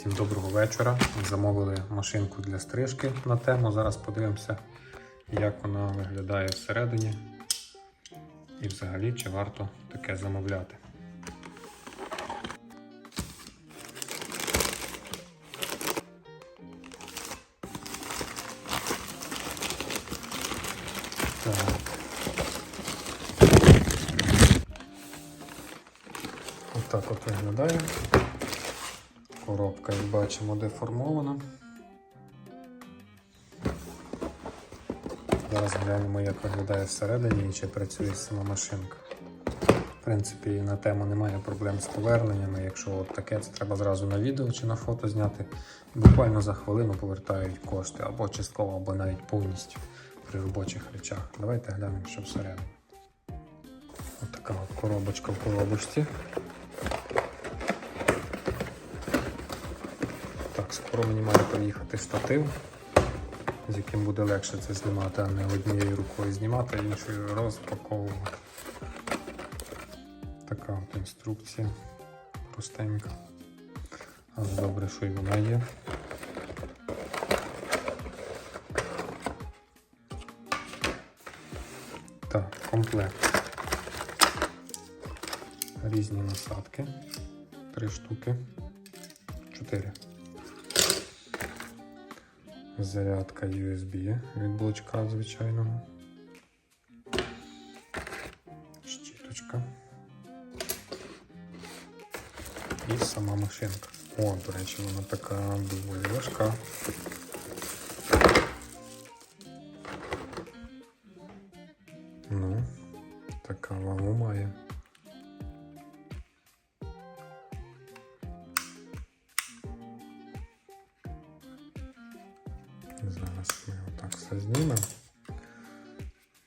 Всім доброго вечора. Замовили машинку для стрижки на тему. Зараз подивимося, як вона виглядає всередині. І взагалі, чи варто таке замовляти. Так. Отак от виглядає. Коробка, як бачимо, деформована. Зараз глянемо, як виглядає всередині і чи працює сама машинка. В принципі, на тему немає проблем з поверненнями. Якщо от таке, це треба зразу на відео чи на фото зняти. Буквально за хвилину повертають кошти або частково, або навіть повністю при робочих речах. Давайте глянемо, що всередині. Ось така от коробочка в коробочці. Так, скоро мені має приїхати штатив, з яким буде легше це знімати, а не однією рукою знімати, а іншою розпаковувати. Така от інструкція простенька. Але добре, що і вона є. Так, комплект. Різні насадки. Три штуки. Чотири. Зарядка USB від блочка звичайного. Щіточка. І сама машинка. О, до речі, вона така доволі важка. Ну, така вагу має. Зараз ми отак все знімемо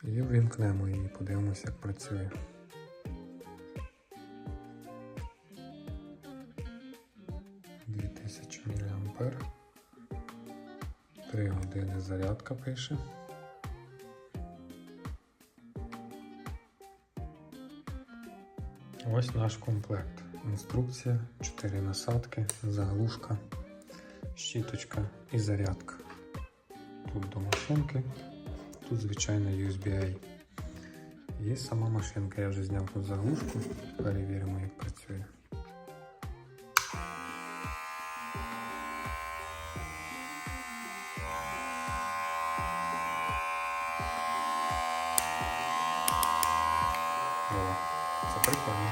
і вимкнемо її, подивимося, як працює. Дві тисячі. 3 години зарядка пише. Ось наш комплект. Інструкція, 4 насадки, заглушка, щіточка і зарядка. Тут до машинки, тут звичайно USB-A. Є сама машинка, я вже зняв тут заглушку, перевіримо, як працює. О, це прикольно.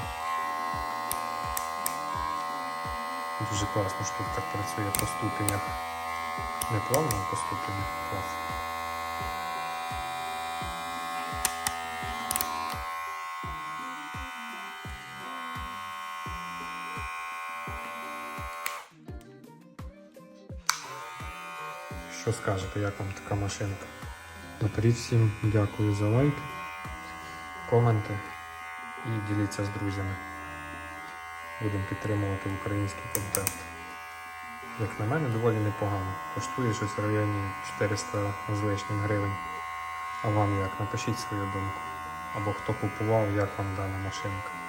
Дуже класно, що тут так працює по ступенях. Не плавно, а. Клас. Що скажете, як вам така машинка? Наперед всім дякую за лайк, коменти і діліться з друзями. Будемо підтримувати український контент. Як на мене, доволі непогано. Коштує щось в районі 400 з лишнім гривень. А вам як? Напишіть свою думку. Або хто купував, як вам дана машинка.